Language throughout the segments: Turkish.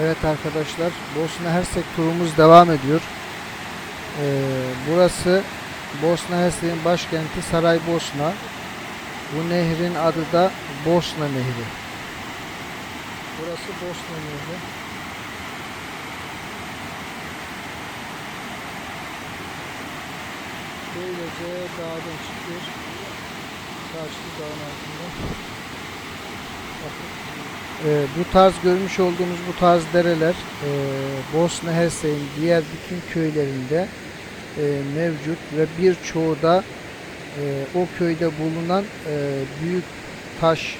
Evet arkadaşlar Bosna Hersek turumuz devam ediyor. Ee, burası Bosna Hersek'in başkenti Saraybosna. Bu nehrin adı da Bosna Nehri. Burası Bosna Nehri. Böylece dağdan çıkıyor. Karşı dağın altında. Ee, bu tarz görmüş olduğumuz bu tarz dereler e, Bosna Hersek'in diğer bütün köylerinde e, mevcut ve birçoğu da e, o köyde bulunan e, büyük taş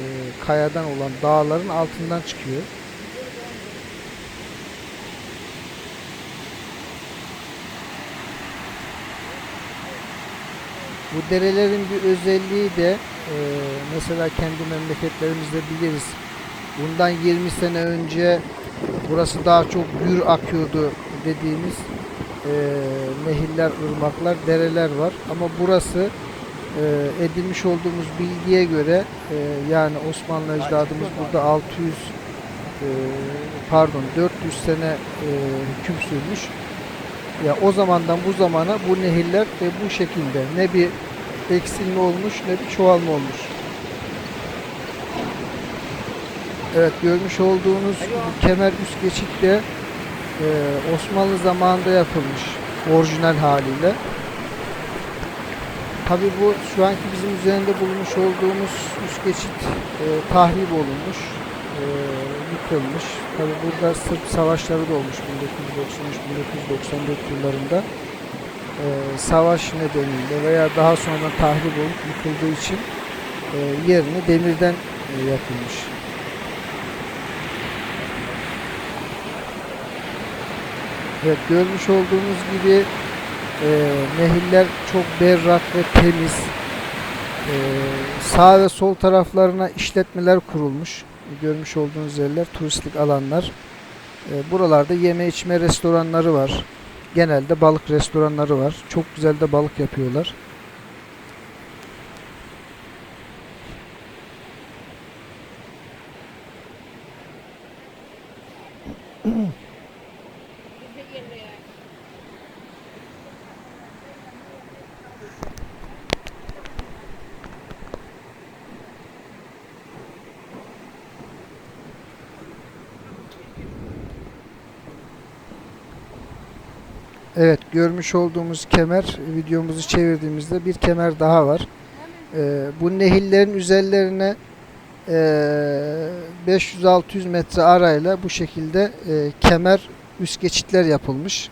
e, kayadan olan dağların altından çıkıyor. Bu derelerin bir özelliği de e, mesela kendi memleketlerimizde biliriz. Bundan 20 sene önce burası daha çok gür akıyordu dediğimiz e, nehirler, ırmaklar, dereler var. Ama burası e, edinmiş olduğumuz bilgiye göre e, yani Osmanlı ecdadımız burada 600 e, pardon 400 sene e, hüküm sürmüş. Ya o zamandan bu zamana bu nehirler e, bu şekilde ne bir eksilme olmuş ne bir çoğalma olmuş. Evet görmüş olduğunuz kemer üst geçit de e, Osmanlı zamanında yapılmış orijinal haliyle. Tabi bu şu anki bizim üzerinde bulunmuş olduğumuz üst geçit e, tahrip olunmuş, e, yıkılmış. Tabi burada Sırp savaşları da olmuş 1993-1994 yıllarında. E, savaş nedeniyle veya daha sonra tahrip olup yıkıldığı için e, yerine demirden e, yapılmış. Evet görmüş olduğunuz gibi e, nehirler çok berrak ve temiz. E, sağ ve sol taraflarına işletmeler kurulmuş. Görmüş olduğunuz yerler turistik alanlar. E, buralarda yeme içme restoranları var. Genelde balık restoranları var. Çok güzel de balık yapıyorlar. Evet görmüş olduğumuz kemer videomuzu çevirdiğimizde bir kemer daha var. Ee, bu nehirlerin üzerlerine e, 500-600 metre arayla bu şekilde e, kemer üst geçitler yapılmış.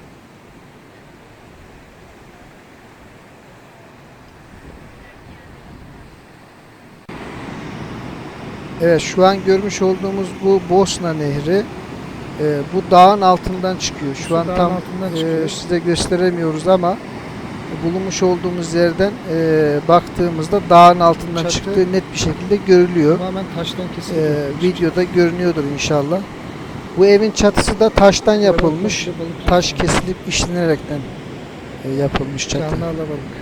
Evet şu an görmüş olduğumuz bu Bosna Nehri e, bu dağın altından çıkıyor. Şu Su an tam e, size gösteremiyoruz ama bulunmuş olduğumuz yerden e, baktığımızda dağın altından Çatı- çıktığı net bir şekilde görülüyor. Tamamen taştan E, kesildi. videoda görünüyordur inşallah. Bu evin çatısı da taştan yapılmış. Taş kesilip işlenerekten e, yapılmış çatı. Canlı alabalık.